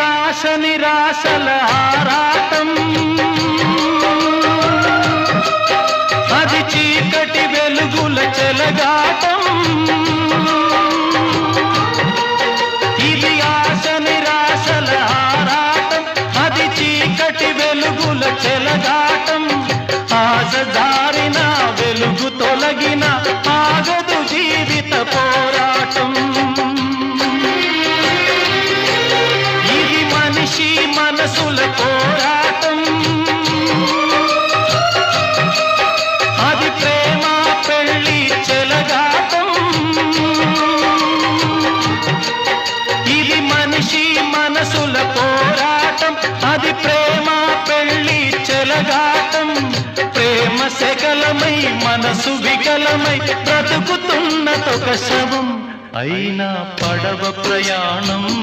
నిరాశ నిరాశల ఆరాటం. అది చీకటి వెలుగుల చెలగాటం. ఇది ఆశ నిరాశల ఆరాటం. అది చీకటి వెలుగుల చెలగాటం. ఆశ దారిన వెలుగు తొలగిన మనిషి మనసుల పోరాటం. అది ప్రేమ పెళ్ళి చెలగాటం. ఇది మనిషి మనసుల పోరాటం. అది ప్రేమ పెళ్ళి చెలగాటం. ప్రేమ శకలమై మనసు వికలమై బ్రతుకుతున్న తొక శవం. అయినా పడవ ప్రయాణం